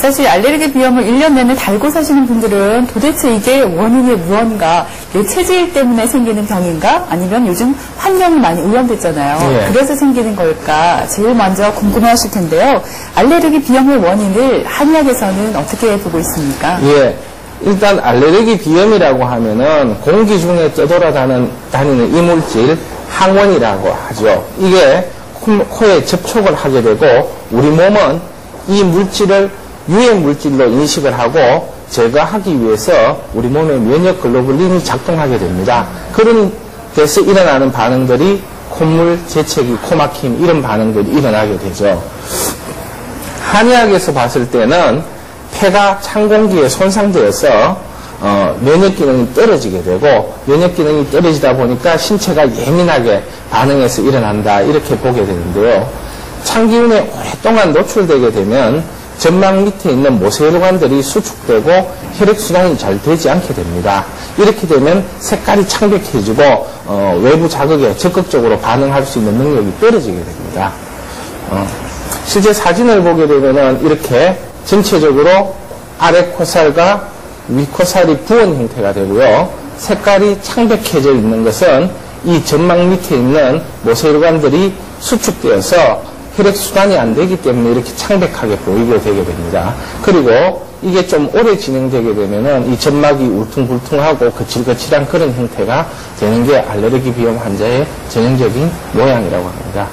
사실 알레르기 비염을 1년 내내 달고 사시는 분들은 도대체 이게 원인이 무언가, 내 체질 때문에 생기는 병인가? 아니면 요즘 환경이 많이 오염됐잖아요. 예. 그래서 생기는 걸까? 제일 먼저 궁금해 하실 텐데요. 알레르기 비염의 원인을 한의학에서는 어떻게 보고 있습니까? 예. 일단 알레르기 비염이라고 하면은 공기 중에 떠돌아다니는 다니는 이물질 항원이라고 하죠. 이게 코- 코에 접촉을 하게 되고 우리 몸은 이 물질을 유해 물질로 인식을 하고 제거하기 위해서 우리 몸의 면역 글로불린이 작동하게 됩니다. 그런 데서 일어나는 반응들이 콧물, 재채기, 코막힘 이런 반응들이 일어나게 되죠. 한의학에서 봤을 때는 폐가 찬 공기에 손상되어서 어, 면역 기능이 떨어지게 되고 면역 기능이 떨어지다 보니까 신체가 예민하게 반응해서 일어난다 이렇게 보게 되는데요. 찬 기운에 오랫동안 노출되게 되면 점막 밑에 있는 모세혈관들이 수축되고 혈액순환이 잘 되지 않게 됩니다. 이렇게 되면 색깔이 창백해지고 어, 외부 자극에 적극적으로 반응할 수 있는 능력이 떨어지게 됩니다. 어, 실제 사진을 보게 되면은 이렇게 전체적으로 아래 코살과 위 코살이 부은 형태가 되고요. 색깔이 창백해져 있는 것은 이 점막 밑에 있는 모세혈관들이 수축되어서 혈액 순환이 안 되기 때문에 이렇게 창백하게 보이게 되게 됩니다. 그리고 이게 좀 오래 진행되게 되면은 이 점막이 울퉁불퉁하고 거칠거칠한 그런 형태가 되는 게 알레르기 비염 환자의 전형적인 모양이라고 합니다.